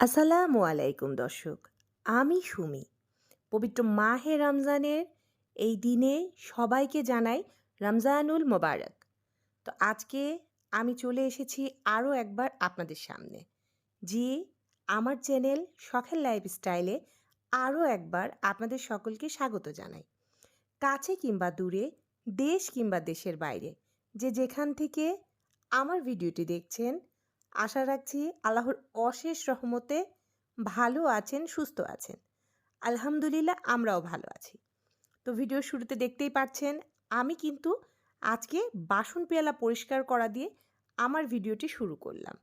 আসসালামু আলাইকুম দর্শক, আমি সুমি। পবিত্র মাহে রমজানের এই দিনে সবাইকে জানাই রমজানুল মোবারক। তো আজকে আমি চলে এসেছি আরও একবার আপনাদের সামনে জি আমার চ্যানেল শখের লাইফস্টাইলে আরও একবার আপনাদের সকলকে স্বাগত জানাই। কাছে কিংবা দূরে, দেশ কিংবা দেশের বাইরে, যে যেখান থেকে আমার ভিডিওটি দেখছেন আশা রাখছি আল্লাহর অশেষ রহমতে ভালো আছেন, সুস্থ আছেন। আলহামদুলিল্লাহ আমরাও ভালো আছি। তো ভিডিও শুরুতে দেখতেই পাচ্ছেন আমি কিন্তু আজকে বাসন পেয়ালা পরিষ্কার করা দিয়ে আমার ভিডিওটি শুরু করলাম।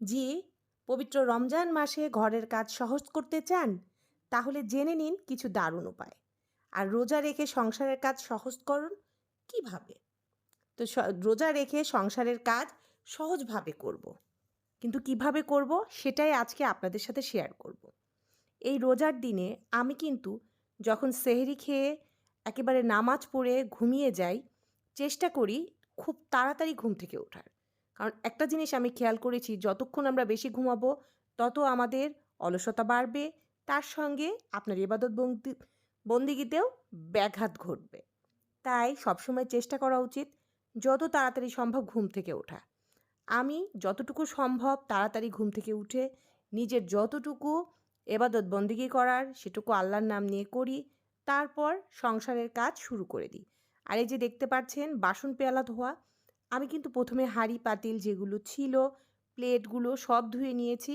যে পবিত্র রমজান মাসে ঘরের কাজ সহজ করতে চান, তাহলে জেনে নিন কিছু দারুণ উপায়। আর রোজা রেখে সংসারের কাজ সহজ করুন, কীভাবে? তো রোজা রেখে সংসারের কাজ সহজভাবে করব। কিন্তু কীভাবে করব সেটাই আজকে আপনাদের সাথে শেয়ার করব। এই রোজার দিনে আমি কিন্তু যখন সেহরি খেয়ে একেবারে নামাজ পড়ে ঘুমিয়ে যাই, চেষ্টা করি খুব তাড়াতাড়ি ঘুম থেকে ওঠার। কারণ একটা জিনিস আমি খেয়াল করেছি, যতক্ষণ আমরা বেশি ঘুমাবো, তত আমাদের অলসতা বাড়বে, তার সঙ্গে আপনার এবাদত বন্দি, বন্দিগিতেও ব্যাঘাত ঘটবে। তাই সবসময় চেষ্টা করা উচিত, যত তাড়াতাড়ি সম্ভব ঘুম থেকে ওঠা। আমি যতটুকু সম্ভব তাড়াতাড়ি ঘুম থেকে উঠে নিজের যতটুকু এবাদত বন্দিগি করার সেটুকু আল্লাহর নাম নিয়ে করি, তারপর সংসারের কাজ শুরু করে দিই। আর এই যে দেখতে পাচ্ছেন বাসন পেয়ালা ধোয়া, আমি কিন্তু প্রথমে হাঁড়ি, পাতিল যেগুলো ছিল, প্লেটগুলো সব ধুয়ে নিয়েছি।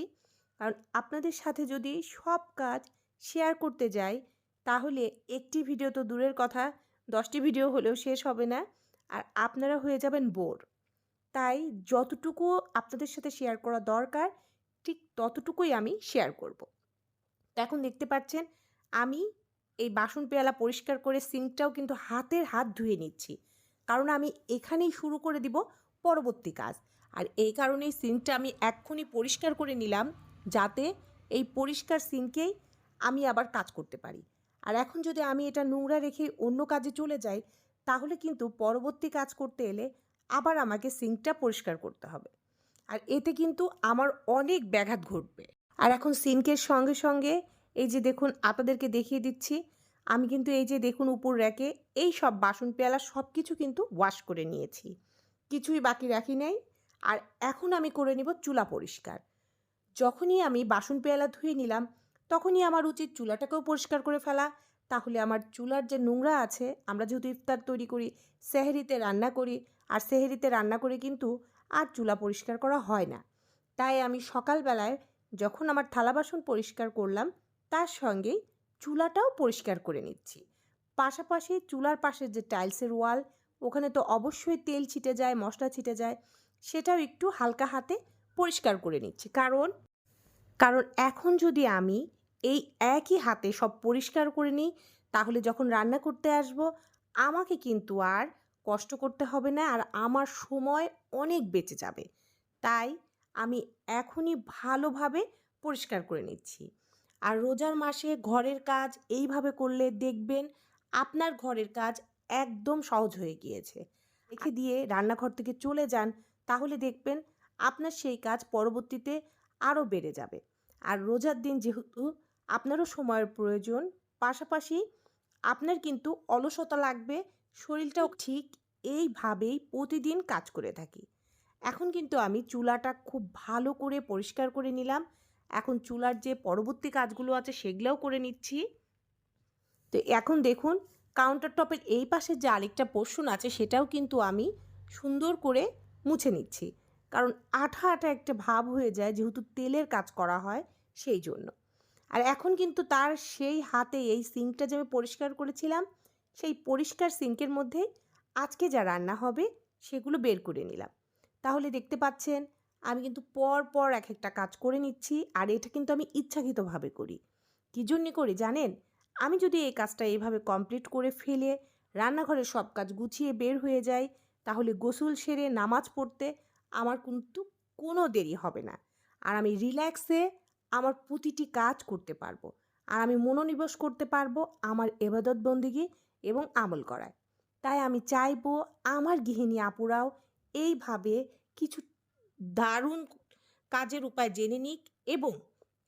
কারণ আপনাদের সাথে যদি সব কাজ শেয়ার করতে যাই, তাহলে একটি ভিডিও তো দূরের কথা, দশটি ভিডিও হলেও শেষ হবে না। আর আপনারা হয়ে যাবেন বোর। তাই যতটুকু আপনাদের সাথে শেয়ার করা দরকার, ঠিক ততটুকুই আমি শেয়ার করব। তো এখন দেখতে পাচ্ছেন, আমি এই বাসন পেয়ালা পরিষ্কার করে সিঙ্কটাও কিন্তু হাতের হাত ধুয়ে নিচ্ছি। কারণ আমি এখানেই শুরু করে দিব পরবর্তী কাজ। আর এই কারণেই সিঙ্কটা আমি এক্ষুনি পরিষ্কার করে নিলাম, যাতে এই পরিষ্কার সিঙ্কেই আমি আবার কাজ করতে পারি। আর এখন যদি আমি এটা নোংরা রেখে অন্য কাজে চলে যাই, তাহলে কিন্তু পরবর্তী কাজ করতে এলে আবার আমাকে সিঙ্কটা পরিষ্কার করতে হবে। আর এতে কিন্তু আমার অনেক ব্যাঘাত ঘটবে। আর এখন সিঙ্কের সঙ্গে সঙ্গে এই যে দেখুন, আপনাদেরকে দেখিয়ে দিচ্ছি, আমি কিন্তু এই যে দেখুন উপর র্যাকে এই সব বাসন পেয়ালা সব কিছু কিন্তু ওয়াশ করে নিয়েছি। কিছুই বাকি রাখি নাই। আর এখন আমি করে নিব চুলা পরিষ্কার। যখনই আমি বাসন পেয়ালা ধুয়ে নিলাম, তখনই আমার উচিত চুলাটাকেও পরিষ্কার করে ফেলা। তাহলে আমার চুলার যে নোংরা আছে, আমরা যেহেতু ইফতার তৈরি করি, সেহেরিতে রান্না করি আর সেহেরিতে রান্না করে কিন্তু আর চুলা পরিষ্কার করা হয় না। তাই আমি সকালবেলায় যখন আমার থালা বাসন পরিষ্কার করলাম, তার সঙ্গেই চুলাটাও পরিষ্কার করে নিচ্ছি। পাশাপাশি চুলার পাশের যে টাইলসের ওয়াল, ওখানে তো অবশ্যই তেল ছিটে যায়, মশলা ছিটে যায়, সেটাও একটু হালকা হাতে পরিষ্কার করে নিচ্ছি। কারণ কারণ এখন যদি আমি এই একই হাতে সব পরিষ্কার করে নিই, তাহলে যখন রান্না করতে আসব, আমাকে কিন্তু আর কষ্ট করতে হবে না আর আমার সময় অনেক বেঁচে যাবে। তাই আমি এখনই ভালোভাবে পরিষ্কার করে নিচ্ছি। আর রোজার মাসে ঘরের কাজ এইভাবে করলে দেখবেন আপনার ঘরের কাজ একদম সহজ হয়ে গিয়েছে। রেখে দিয়ে রান্নাঘর থেকে চলে যান, তাহলে দেখবেন আপনার সেই কাজ পরবর্তীতে আরও বেড়ে যাবে। আর রোজার দিন যেহেতু আপনারও সময়ের প্রয়োজন, পাশাপাশি আপনার কিন্তু অলসতা লাগবে শরীরটাও ঠিক এইভাবেই প্রতিদিন কাজ করে থাকি। এখন কিন্তু আমি চুলাটা খুব ভালো করে পরিষ্কার করে নিলাম। এখন চুলার যে পরবর্তী কাজগুলো আছে সেগুলোও করে নিচ্ছি। তো এখন দেখুন কাউন্টার টপের এই পাশে যে আরেকটা পোর্শন আছে সেটাও কিন্তু আমি সুন্দর করে মুছে নিচ্ছি। কারণ আঠা আঠা একটা ভাব হয়ে যায় যেহেতু তেলের কাজ করা হয় সেই জন্য। আর এখন কিন্তু তার সেই হাতে এই সিঙ্কটা যে আমি পরিষ্কার করেছিলাম সেই পরিষ্কার সিঙ্কের মধ্যে আজকে যা রান্না হবে সেগুলো বের করে নিলাম। তাহলে দেখতে পাচ্ছেন, আমি কিন্তু পর পর এক একটা কাজ করে নিচ্ছি আর এটা কিন্তু আমি ইচ্ছাকৃতভাবে করি। কী জন্যে করি জানেন? আমি যদি এই কাজটা এইভাবে কমপ্লিট করে ফেলে রান্নাঘরের সব কাজ গুছিয়ে বের হয়ে যাই, তাহলে গোসল সেরে, নামাজ পড়তে আমার কিন্তু কোনো দেরি হবে না। আর আমি রিল্যাক্সে আমার প্রতিটি কাজ করতে পারব। আর আমি মনোনিবেশ করতে পারব আমার এবাদত বন্দিগি এবং আমল করায়। তাই আমি চাইব আমার গৃহিণী আপুরাও এইভাবে কিছু দারুণ কাজের উপায় জেনে নিক এবং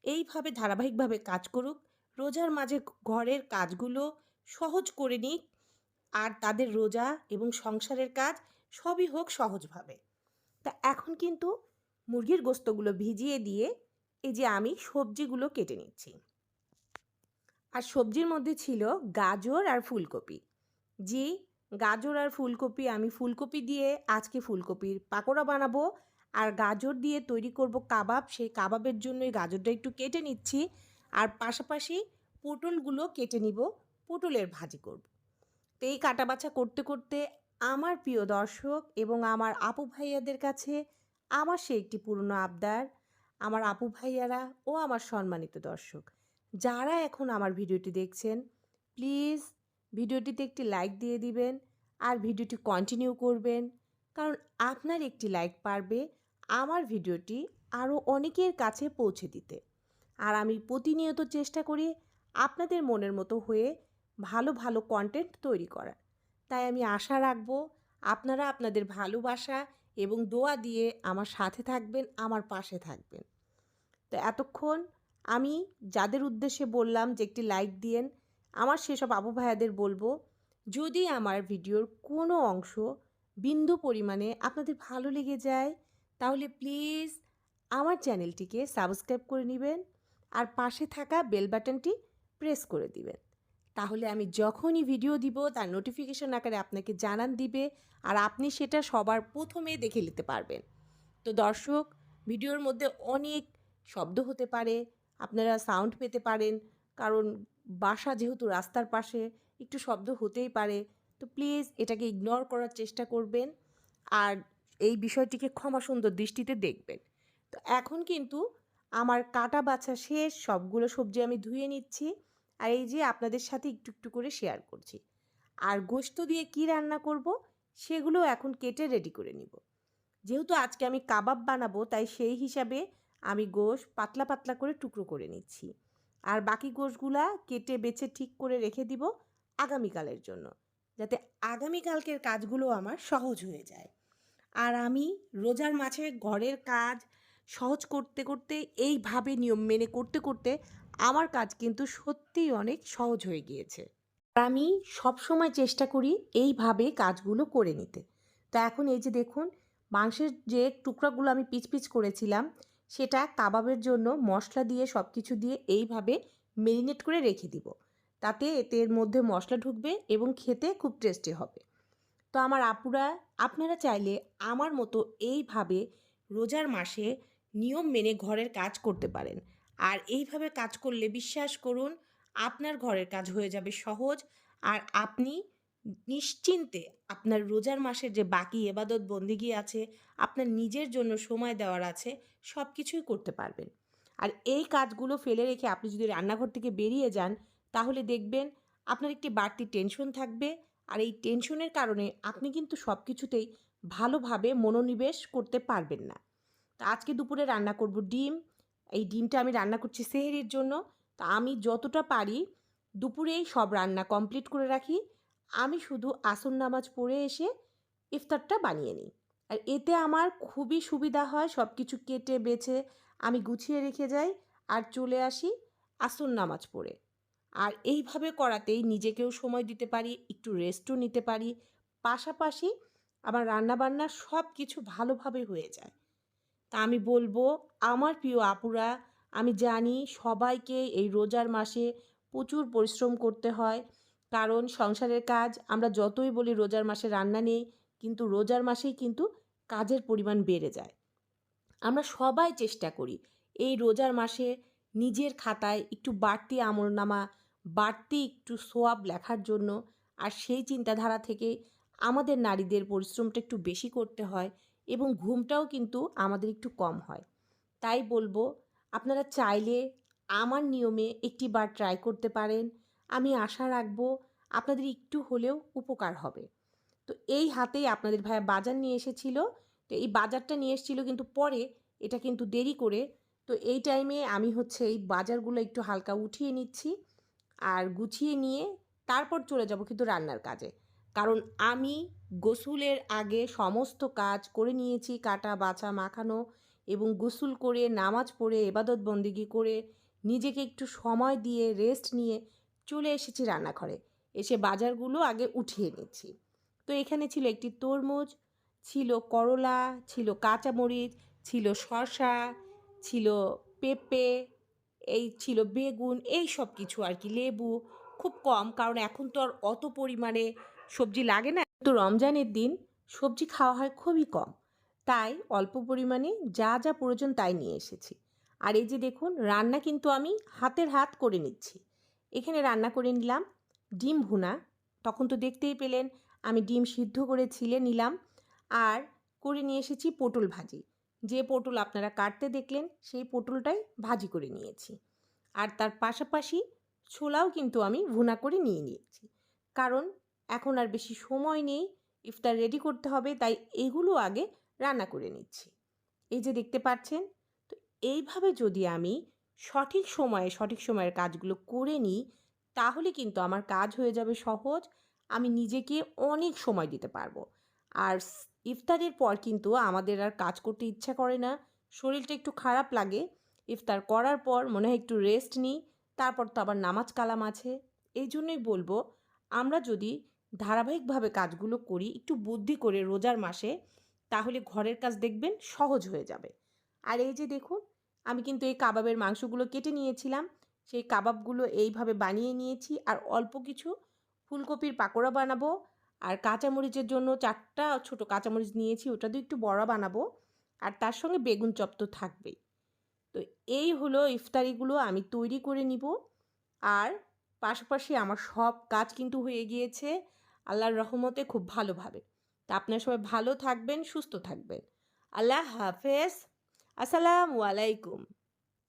এইভাবে ধারাবাহিকভাবে কাজ করুক, রোজার মাঝে ঘরের কাজগুলো সহজ করে নিক আর তাদের রোজা এবং সংসারের কাজ সবই হোক সহজভাবে। তা এখন কিন্তু মুরগির গোস্তগুলো ভিজিয়ে দিয়ে এই যে আমি সবজিগুলো কেটে নিচ্ছি। আর সবজির মধ্যে ছিল গাজর আর ফুলকপি। জি গাজর আর ফুলকপি আমি ফুলকপি দিয়ে আজকে ফুলকপির পাকোড়া বানাবো আর গাজর দিয়ে তৈরি করব কাবাব। সেই কাবাবের জন্য এই গাজরটা একটু কেটে নিচ্ছি আর পাশাপাশি পটলগুলো কেটে নিব, পটলের ভাজি করব। তো এই কাটা বাছা করতে করতে আমার প্রিয় দর্শক এবং আমার আপু ভাইয়াদের কাছে আমার সে একটি পুরনো আবদার, আমার আপু ভাইয়ারা ও আমার সম্মানিত দর্শক। যারা এখন আমার ভিডিওটি দেখছেন প্লিজ ভিডিওটিতে একটি লাইক দিয়ে দিবেন আর ভিডিওটি কন্টিনিউ করবেন। কারণ আপনার একটি লাইক পারবে আমার ভিডিওটি আরও অনেকের কাছে পৌঁছে দিতে। আর আমি প্রতিনিয়ত চেষ্টা করি আপনাদের মনের মতো হয়ে ভালো ভালো কন্টেন্ট তৈরি করার। তাই আমি আশা রাখব আপনারা আপনাদের ভালোবাসা এবং দোয়া দিয়ে আমার সাথে থাকবেন, আমার পাশে থাকবেন। তো এতক্ষণ আমি যাদের উদ্দেশ্যে বললাম যে একটি লাইক দিয়েন, আমার সেসব আবু ভাইয়াদের বলব, যদি আমার ভিডিওর কোনো অংশ বিন্দু পরিমাণে আপনাদের ভালো লেগে যায়, তাহলে প্লিজ আমার চ্যানেলটিকে সাবস্ক্রাইব করে নেবেন আর পাশে থাকা বেল বাটনটি প্রেস করে দিবেন। তাহলে আমি যখনই ভিডিও দিব, তার নোটিফিকেশন আকারে আপনাকে জানান দিবে আর আপনি সেটা সবার প্রথমে দেখে নিতে পারবেন। তো দর্শক, ভিডিওর মধ্যে অনেক শব্দ হতে পারে আপনারা সাউন্ড পেতে পারেন। কারণ বাসা যেহেতু রাস্তার পাশে, একটু শব্দ হতেই পারে। তো প্লিজ এটাকে ইগনোর করার চেষ্টা করবেন। আর এই বিষয়টিকে ক্ষমা সুন্দর দৃষ্টিতে দেখবেন। তো এখন কিন্তু আমার কাটা বাছা শেষ, সবগুলো সবজি আমি ধুয়ে নিচ্ছি। আর এই যে আপনাদের সাথে একটু একটু করে শেয়ার করছি। আর গোস্ত দিয়ে কি রান্না করব, সেগুলো এখন কেটে রেডি করে নিব। যেহেতু আজকে আমি কাবাব বানাবো, তাই সেই হিসাবে আমি গোশ পাতলা পাতলা করে টুকরো করে নিচ্ছি। আর বাকি গোশগুলা কেটে, বেছে, ঠিক করে রেখে দিব আগামীকালের জন্য, যাতে আগামীকালকের কাজগুলো আমার সহজ হয়ে যায়। আর আমি রোজার মাঝে ঘরের কাজ সহজ করতে করতে, এইভাবে নিয়ম মেনে করতে করতে আমার কাজ কিন্তু সত্যিই অনেক সহজ হয়ে গিয়েছে। আমি সবসময় চেষ্টা করি এইভাবে কাজগুলো করে নিতে। তো এখন এই যে দেখুন, মাংসের যে টুকরাগুলো আমি পিচ পিচ করেছিলাম সেটা কাবাবের জন্য মশলা দিয়ে সব কিছু দিয়ে এইভাবে মেরিনেট করে রেখে দিব। তাতে এতে এর মধ্যে মশলা ঢুকবে এবং খেতে খুব টেস্টি হবে। তো আমার আপুরা, আপনারা চাইলে আমার মতো এইভাবে রোজার মাসে নিয়ম মেনে ঘরের কাজ করতে পারেন। আর এইভাবে কাজ করলে বিশ্বাস করুন, আপনার ঘরের কাজ হয়ে যাবে সহজ। আর আপনি নিশ্চিন্তে আপনার রোজার মাসের যে বাকি এবাদত বন্দিগি আছে, আপনার নিজের জন্য সময় দেওয়ার আছে সব কিছুই করতে পারবেন। আর এই কাজগুলো ফেলে রেখে আপনি যদি রান্নাঘর থেকে বেরিয়ে যান, তাহলে দেখবেন আপনার একটি বাড়তি টেনশন থাকবে। আর এই টেনশনের কারণে আপনি কিন্তু সব কিছুতেই ভালোভাবে মনোনিবেশ করতে পারবেন না। তো আজকে দুপুরে রান্না করব ডিম। এই ডিমটা আমি রান্না করছি সেহেরির জন্য। তা আমি যতটা পারি দুপুরেই সব রান্না কমপ্লিট করে রাখি। আমি শুধু আসন নামাজ পড়ে এসে ইফতারটা বানিয়ে নিই। আর এতে আমার খুবই সুবিধা হয় সব কিছু কেটে বেছে আমি গুছিয়ে রেখে যাই আর চলে আসি আসন নামাজ পড়ে। আর এইভাবে করাতেই নিজেকেও সময় দিতে পারি, একটু রেস্টও নিতে পারি। পাশাপাশি আমার রান্নাবান্না সব কিছু ভালোভাবে হয়ে যায়। তা আমি বলব, আমার প্রিয় আপুরা, আমি জানি সবাইকে এই রোজার মাসে প্রচুর পরিশ্রম করতে হয়। কারণ সংসারের কাজ, আমরা যতই বলি রোজার মাসে রান্না নেই, কিন্তু রোজার মাসেই কিন্তু কাজের পরিমাণ বেড়ে যায়। আমরা সবাই চেষ্টা করি এই রোজার মাসে নিজের খাতায় একটু বাড়তি আমলনামা, বাড়তি একটু সোয়াব লেখার জন্য আর সেই চিন্তাধারা থেকে আমাদের নারীদের পরিশ্রমটা একটু বেশি করতে হয় এবং ঘুমটাও কিন্তু আমাদের একটু কম হয়। তাই বলব, আপনারা চাইলে আমার নিয়মে একটি বার ট্রাই করতে পারেন। আমি আশা রাখব আপনাদের একটু হলেও উপকার হবে। তো এই হাতেই আপনাদের ভাইয়া বাজার নিয়ে এসেছিল। তো এই বাজারটা নিয়ে এসেছিল কিন্তু পরে এটা কিন্তু দেরি করে। তো এই টাইমে আমি হচ্ছে এই বাজারগুলো একটু হালকা উঠিয়ে নিচ্ছি আর গুছিয়ে নিয়ে তারপর চলে যাব কিন্তু রান্নার কাজে। কারণ আমি গোসুলের আগে সমস্ত কাজ করে নিয়েছি, কাটা, বাছা, মাখানো এবং গোসল করে, নামাজ পড়ে এবাদত বন্দিগি করে, নিজেকে একটু সময় দিয়ে রেস্ট নিয়ে চলে এসেছি রান্নাঘরে। এসে বাজারগুলো আগে উঠিয়ে নিচ্ছি। তো এখানে ছিল একটি তরমুজ, ছিল করলা, ছিল কাঁচামরিচ, ছিল শসা, ছিল পেঁপে, এই ছিল বেগুন, এই সব কিছু আর কি, লেবু, খুব কম, কারণ এখন তো আর অত পরিমাণে সবজি লাগে না। তো রমজানের দিন সবজি খাওয়া হয় খুবই কম। তাই অল্প পরিমাণে যা যা প্রয়োজন তাই নিয়ে এসেছি। আর এই যে দেখুন, রান্না কিন্তু আমি হাতের হাত করে নিচ্ছি। এখানে রান্না করে নিলাম ডিম ভুনা। তখন তো দেখতেই পেলেন আমি ডিম সিদ্ধ করে ছিলে নিলাম আর করে নিয়ে এসেছি পটল ভাজি। যে পটল আপনারা কাটতে দেখলেন সেই পটলটাই ভাজি করে নিয়েছি। আর তার পাশাপাশি ছোলাও কিন্তু আমি ভুনা করে নিয়ে নিয়েছি। কারণ এখন আর বেশি সময় নেই, ইফতার রেডি করতে হবে, তাই এগুলো আগে রান্না করে নিচ্ছি। এই যে দেখতে পাচ্ছেন, তো এইভাবে যদি আমি সঠিক সময়ে, সঠিক সময়ের কাজগুলো করে নিই, তাহলে কিন্তু আমার কাজ হয়ে যাবে সহজ। আমি নিজেকে অনেক সময় দিতে পারব। আর ইফতারের পর কিন্তু আমাদের আর কাজ করতে ইচ্ছা করে না। শরীরটা একটু খারাপ লাগে। ইফতার করার পর মনে হয় একটু রেস্ট নিই, তারপর তো আবার নামাজ কালাম আছে। এই জন্যই বলব, আমরা যদি ধারাবাহিকভাবে কাজগুলো করি, একটু বুদ্ধি করে রোজার মাসে, তাহলে ঘরের কাজ দেখবেন সহজ হয়ে যাবে। আর এই যে দেখুন আমি কিন্তু এই কাবাবের মাংসগুলো কেটে নিয়েছিলাম। সেই কাবাবগুলো এইভাবে বানিয়ে নিয়েছি আর অল্প কিছু ফুলকপির পাকোড়া বানাবো আর কাঁচামরিচের জন্য চারটা ছোট কাঁচামরিচ নিয়েছি, ওটা দিয়ে একটু বড়া বানাবো আর তার সঙ্গে বেগুন চপ তো থাকবেই। তো এই হলো ইফতারিগুলো আমি তৈরি করে নিব আর পাশাপাশি আমার সব কাজ কিন্তু হয়ে গিয়েছে আল্লাহর রহমতে খুব ভালোভাবে। তা আপনার সবাই ভালো থাকবেন, সুস্থ থাকবেন। আল্লাহ হাফেজ। আসসালামু আলাইকুম